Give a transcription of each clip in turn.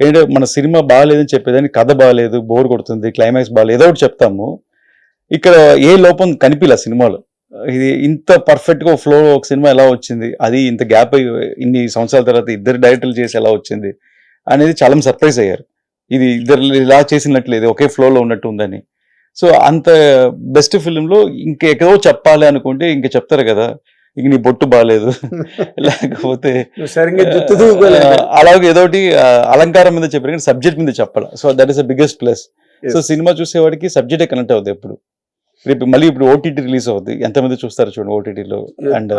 ఏంటంటే మన సినిమా బాగాలేదని చెప్పేదాన్ని కథ బాగాలేదు బోర్ కొడుతుంది క్లైమాక్స్ బాగాలేదు ఏదో ఒకటి చెప్తాము. ఇక్కడ ఏ లోపం కనిపించలే సినిమాలో? ఇది ఇంత పర్ఫెక్ట్గా ఫ్లో ఒక సినిమా ఎలా వచ్చింది? అది ఇంత గ్యాప్ ఇన్ని సంవత్సరాల తర్వాత ఇద్దరు డైరెక్టర్లు చేసి ఎలా వచ్చింది? అనేది చాలా సర్ప్రైజ్ అయ్యారు. ఇది ఇద్దరు ఇలా చేసినట్లేదు ఒకే ఫ్లోలో ఉన్నట్టు ఉందని. సో అంత బెస్ట్ ఫిలింలో ఇంకెక్కడో చెప్పాలి అనుకుంటే ఇంక చెప్తారు కదా. ఇంక నీ బొట్టు బాగాలేదు లేకపోతే సరిగ్గా అలాగే ఏదోటి అలంకారం మీద చెప్పారు కానీ సబ్జెక్ట్ మీద చెప్పాలి. So that is the biggest plus so cinema చూసేవాడికి సబ్జెక్టే కనెక్ట్ అవుతుంది ఎప్పుడు? రేపు మళ్ళీ ఇప్పుడు ఓటీటీ రిలీజ్ అవుద్ది. ఎంతమంది చూస్తారు చూడండి ఓటీటీలో అండ్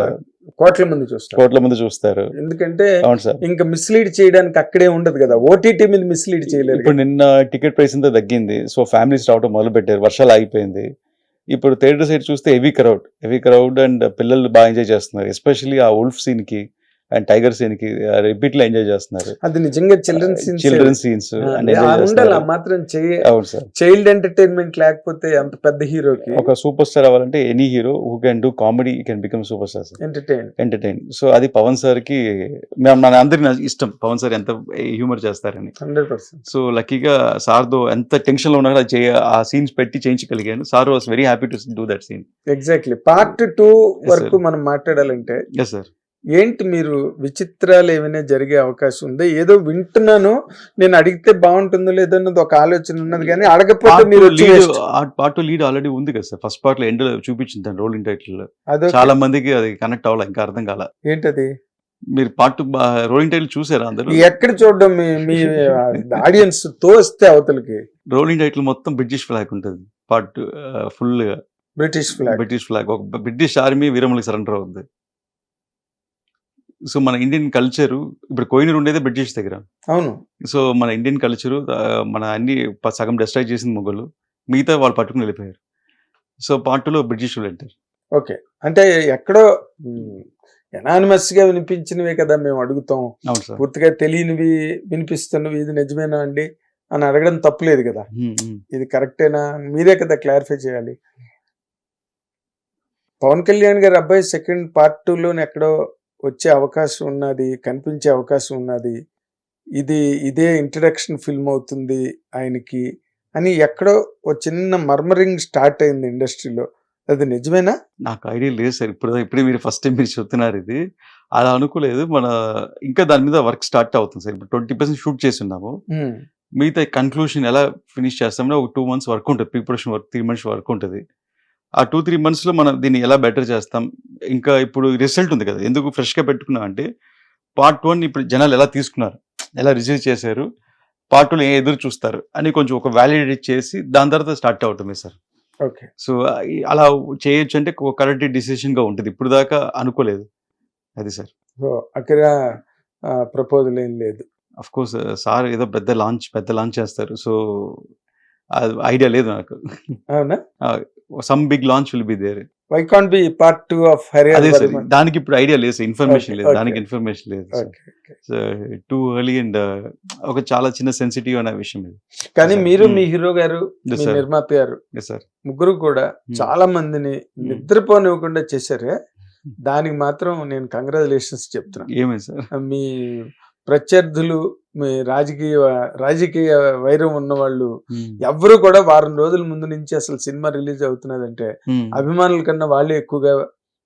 కోట్ల మంది చూస్తారు. కోట్ల మంది చూస్తారు. ఎందుకంటే అవును సార్. ఇంకా మిస్లీడ్ చేయడానికి అక్కడే ఉండదు కదా. ఓటీటీ మీద మిస్లీడ్ చేయలేరు ఇప్పుడు నిన్న టికెట్ ప్రైస్ అంతా తగ్గింది. సో ఫ్యామిలీస్ రావడం మొదలు పెట్టారు వర్షాలు ఆగిపోయింది. ఇప్పుడు థియేటర్ సైడ్ చూస్తే heavy crowd heavy crowd and పిల్లలు బాగా ఎంజాయ్ చేస్తున్నారు. ఎస్పెషల్లీ ఆ ఉల్ఫ్ సీన్కి అండ్ టైగర్ సీన్కి రిపీట్లో ఎంజాయ్ చేస్తున్నారు. అది నిజంగా చిల్డ్రన్ సీన్స్ చిల్డ్రన్ సీన్స్ ఉండాలి మాత్రం చేయ అవును సార్. చైల్డ్ ఎంటర్టైన్మెంట్ లేకపోతే అంత పెద్ద హీరోకి ఒక సూపర్ స్టార్ అవ్వాలంటే any hero who can do comedy can become super star entertain entertain so అది పవన్ సార్కి మేము మన అందరికి నా- ఇష్టం. పవన్ సార్ ఎంత హ్యూమర్ చేస్తారని. Hundred percent. సో లక్కీగా సార్తో ఎంత టెన్షన్లో ఉన్నా ఆ సీన్స్ పెట్టి చేయించగలిగాను. Sir was very happy to do that scene. Exactly part two Yes, వరకు sir. మనం మాట్లాడాలంటే ఎస్ సార్ ఏంటి మీరు విచిత్రాలు ఏమైనా జరిగే అవకాశం ఉందా? ఏదో వింటున్నాను నేను అడిగితే బాగుంటుందో లేదో అన్నది ఒక ఆలోచన ఉన్నది కానీ అడగకపోతే మీరు. పార్ట్ లీడ్ ఆల్రెడీ ఉంది కదా సార్. ఫస్ట్ పార్ట్లో ఎండ్ చూపించింది రోలింగ్ టైటిల్ అదో చాలా మందికి అది కనెక్ట్ అవ్వాలి ఇంకా అర్థం కాల? ఏంటది? మీరు పార్ట్ రోలింగ్ టైటిల్ చూసారా అందరూ ఎక్కడ చూడడం? మీ మీ ఆడియన్స్ తోస్తే అవతలకి. రోలింగ్ టైటిల్ మొత్తం బ్రిటిష్ ఫ్లాగ్ ఉంటుంది. Part full British flag British flag ఒక బ్రిటిష్ ఆర్మీ వీరములకి సరెండర్ అవుద్ది సో మన ఇండియన్ కల్చర్ ఇప్పుడు కోయినూరు ఉండేదే బ్రిటిష్ దగ్గర. అవును. సో మన ఇండియన్ కల్చరు మన అన్ని సగం డిస్ట్రాక్ట్ చేసింది మొగలు మిగతా వాళ్ళు పట్టుకుని వెళ్ళిపోయారు. సో పార్టీలో బ్రిటిష్ వాళ్ళు అంటారు ఓకే. అంటే ఎక్కడో ఎనానిమస్గా వినిపించినవే కదా మేము అడుగుతాం. అవును సార్. పూర్తిగా తెలియనివి వినిపిస్తున్నవి ఇది నిజమేనా అండి అని అడగడం తప్పులేదు కదా. ఇది కరెక్టేనా మీరే కదా క్లారిఫై చేయాలి. పవన్ కళ్యాణ్ గారి అబ్బాయి సెకండ్ పార్ట్ టూలోనే ఎక్కడో వచ్చే అవకాశం ఉన్నది కనిపించే అవకాశం ఉన్నది ఇది ఇదే ఇంట్రడక్షన్ ఫిల్మ్ అవుతుంది ఆయనకి అని ఎక్కడో ఒక చిన్న మర్మరింగ్ స్టార్ట్ అయింది ఇండస్ట్రీలో అది నిజమేనా? నాకు ఐడియా లేదు సార్ ఇప్పుడు ఇప్పుడే మీరు ఫస్ట్ టైం మీరు చెప్తున్నారు ఇది. అలా అనుకోలేదు మన ఇంకా దాని మీద వర్క్ స్టార్ట్ అవుతుంది సార్. ఇప్పుడు ట్వంటీ పర్సెంట్ షూట్ చేసి ఉన్నాము మిగతా కన్క్లూషన్ ఎలా ఫినిష్ చేస్తామో ఒక టూ మంత్స్ వర్క్ ఉంటుంది preparation work three months work ఉంటుంది. ఆ టూ త్రీ మంత్స్లో మనం దీన్ని ఎలా బెటర్ చేస్తాం? ఇంకా ఇప్పుడు రిజల్ట్ ఉంది కదా ఎందుకు ఫ్రెష్గా పెట్టుకున్నాం అంటే పార్ట్ వన్ ఇప్పుడు జనాలు ఎలా తీసుకున్నారు ఎలా రిసీవ్ చేశారు పార్ట్ టూలో ఏ ఎదురు చూస్తారు అని కొంచెం ఒక వ్యాలిడేట్ చేసి దాని తర్వాత స్టార్ట్ అవుతుంది సార్. ఓకే. సో అలా చేయొచ్చు అంటే కరెక్ట్ డిసిషన్గా ఉంటుంది. ఇప్పుడు దాకా అనుకోలేదు అది సార్. సో అక్కడ ప్రపోజల్ ఏం లేదు. అఫ్ కోర్స్ సార్ ఏదో పెద్ద లాంచ్ పెద్ద లాంచ్ చేస్తారు. సో ఐడియా లేదు నాకు. అవునా? Some big launch will be there why can't be part two of అదే సార్ దానికి ఇప్పుడు ఐడియా లేదు ఇన్ఫర్మేషన్ Okay, లేదు. దానికి ఇన్ఫర్మేషన్ లేదు టూ ఎర్లీ అండ్ ఒక చాలా చిన్న సెన్సిటివ్ అనే విషయం ఇది. కానీ. మీరు Hmm. మీ హీరో గారు. నిర్మాత గారు సార్ ముగ్గురు కూడా చాలా మందిని నిద్రపోనివ్వకుండా చేశారే. దానికి మాత్రం నేను కంగ్రాచులేషన్స్ చెప్తున్నా. ఏమైంది సార్? మీ ప్రత్యర్థులు మీ రాజకీయ రాజకీయ వైరం ఉన్న వాళ్ళు ఎవ్వరు కూడా వారం రోజుల ముందు నుంచి అసలు సినిమా రిలీజ్ అవుతున్నదంటే అభిమానుల కన్నా వాళ్ళే ఎక్కువగా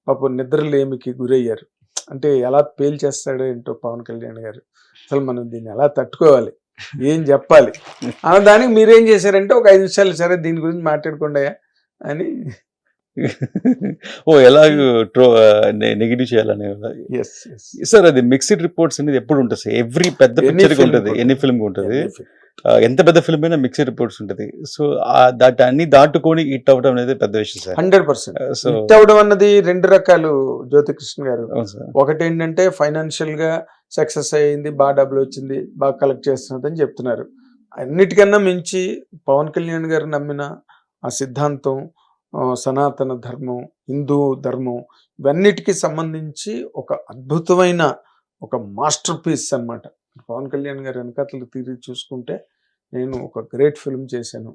పాపం నిద్రలేమికి గురయ్యారు. అంటే ఎలా పేల్చేస్తాడో ఏంటో పవన్ కళ్యాణ్ గారు. అసలు మనం దీన్ని ఎలా తట్టుకోవాలి? ఏం చెప్పాలి? ఆ దానికి మీరేం చేశారంటే ఒక ఐదు నిమిషాలు సరే దీని గురించి మాట్లాడుకోండి అని ఓ ఎలా ట్రో నెగిటివ్ చేయాలనే సార్ అది మిక్స్డ్ రిపోర్ట్స్ అనేది ఎప్పుడు ఉంటుంది? సార్ ఎవ్రీ పెద్ద పిక్చర్ ఉంటుంది. ఎన్ని ఫిల్మ్ ఉంటుంది. ఎంత పెద్ద ఫిల్మ్ అయినా మిక్స్డ్ రిపోర్ట్స్ ఉంటుంది. సో దాటి అన్ని దాటుకొని హిట్ అవ్వడం అనేది పెద్ద విషయం సార్. హండ్రెడ్ పర్సెంట్ హిట్ అవడం అన్నది రెండు రకాలు జ్యోతికృష్ణ గారు. ఒకటి ఏంటంటే ఫైనాన్షియల్గా సక్సెస్ అయ్యింది బాగా డబ్బులు వచ్చింది బాగా కలెక్ట్ చేస్తున్నది అని చెప్తున్నారు. అన్నిటికన్నా మించి పవన్ కళ్యాణ్ గారు నమ్మిన ఆ సిద్ధాంతం సనాతన ధర్మం హిందూ ధర్మం ఇవన్నిటికీ సంబంధించి ఒక అద్భుతమైన ఒక మాస్టర్ పీస్ అన్నమాట. పవన్ కళ్యాణ్ గారు వెనకతలు తిరిగి చూసుకుంటే నేను ఒక గ్రేట్ ఫిల్మ్ చేశాను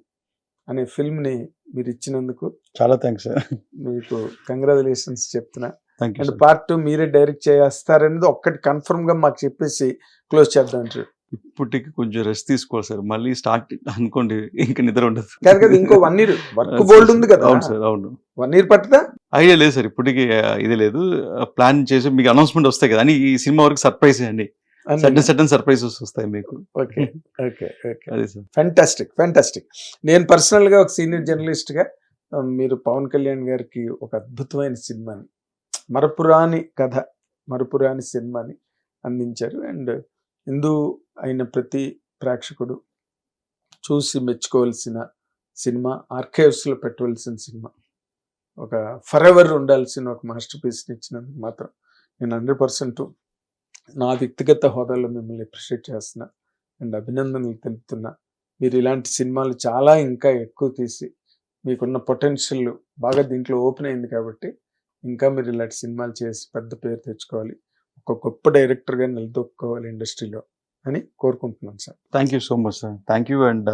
అనే ఫిల్మ్ని మీరు ఇచ్చినందుకు చాలా థ్యాంక్స్ మీకు కంగ్రాచులేషన్స్ చెప్తున్నా. అండ్ పార్ట్ టూ మీరే డైరెక్ట్ చేస్తారనేది ఒక్కటి కన్ఫర్మ్గా మాకు చెప్పేసి క్లోజ్ చేద్దాం ఇప్పటికి కొంచెం రెస్ట్ తీసుకోవాలి సార్. మళ్ళీ స్టార్ట్ అనుకోండి ఇంకా నిద్ర ఉండదు. కాదు కదా ఇంకో వన్ ఇయర్ వర్క్ బోల్డ్. ఉంది కదా. అవును సార్ అవును. వన్ ఇయర్ పట్టుదా? ఐడియా లేదు సార్ ఇప్పటికి ఇది లేదు. ప్లాన్ చేసి మీకు అనౌన్స్మెంట్ వస్తాయి కదా. అని ఈ సినిమా వరకు సర్ప్రైజ్ అండి. సడన్ సడన్ సర్ప్రైజెస్ వస్తాయి మీకు. Okay okay okay. అదే సార్. ఫ్యాంటాస్టిక్ ఫ్యాంటాస్టిక్ నేను పర్సనల్గా ఒక సీనియర్ జర్నలిస్ట్గా ఆ, మీరు పవన్ కళ్యాణ్ గారికి ఒక అద్భుతమైన సినిమాని మరపురాని కథ మరపురాని సినిమాని అందించారు. అండ్ హిందూ అయిన ప్రతి ప్రేక్షకుడు చూసి మెచ్చుకోవాల్సిన సినిమా ఆర్కైవ్స్లో పెట్టవలసిన సినిమా. ఒక ఫర్ ఎవర్ ఉండాల్సిన ఒక మాస్టర్ పీస్ని ఇచ్చినందుకు మాత్రం నేను హండ్రెడ్ పర్సెంట్ నా వ్యక్తిగత హోదాలో మిమ్మల్ని అప్రిషియేట్ చేస్తున్నా అండ్ అభినందనలు తెలుపుతున్నా మీరు ఇలాంటి సినిమాలు చాలా ఇంకా ఎక్కువ తీసి మీకున్న పొటెన్షియల్ బాగా దీంట్లో ఓపెన్ అయింది కాబట్టి ఇంకా మీరు ఇలాంటి సినిమాలు చేసి పెద్ద పేరు తెచ్చుకోవాలి. ఒక గొప్ప డైరెక్టర్గా నిలదొక్కుకోవాలి ఇండస్ట్రీలో అని కోరుకుంటున్నాను sir. Thank you so much sir thank you and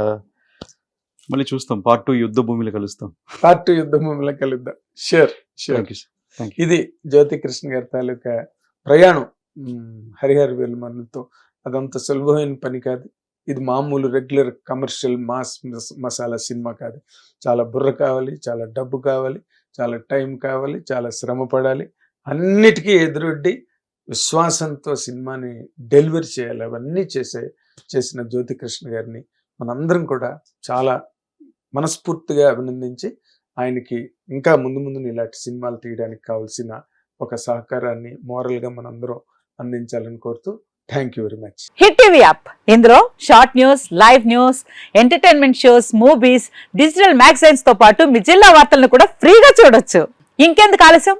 మళ్ళీ చూస్తాం. పార్ట్ టూ యుద్ధ భూమిలో కలుస్తాం. పార్ట్ యుద్ధ భూమిలో కలుద్దాం. షూర్ షూర్ ఇది జ్యోతి కృష్ణ గారి తాలూకా ప్రయాణం. హరిహర వెల్మన్లతో. అదంత సులభమైన పని కాదు. ఇది మామూలు రెగ్యులర్ కమర్షియల్ మాస్ మస్- మసాలా సినిమా కాదు. చాలా బుర్ర కావాలి చాలా డబ్బు కావాలి చాలా టైం కావాలి చాలా శ్రమ పడాలి. అన్నిటికీ ఎదురొడ్డి విశ్వాసంతో సినిమాని డెలివరీ చేయాలి. అవన్నీ చేసే చేసిన జ్యోతికృష్ణ గారిని మనందరం కూడా చాలా మనస్ఫూర్తిగా అభినందించి ఆయనకి ఇంకా ముందు ముందు ఇలాంటి సినిమాలు తీయడానికి కావాల్సిన ఒక సహకారాన్ని మోరల్గా మనందరం అందించాలని కోరుతూ thank you very much. Hit TV app. ఇందులో short news live news entertainment shows movies digital మ్యాగజైన్స్తో పాటు మీ జిల్లా వార్తలను కూడా ఫ్రీగా చూడొచ్చు. ఇంకెందుకు ఆలస్యం?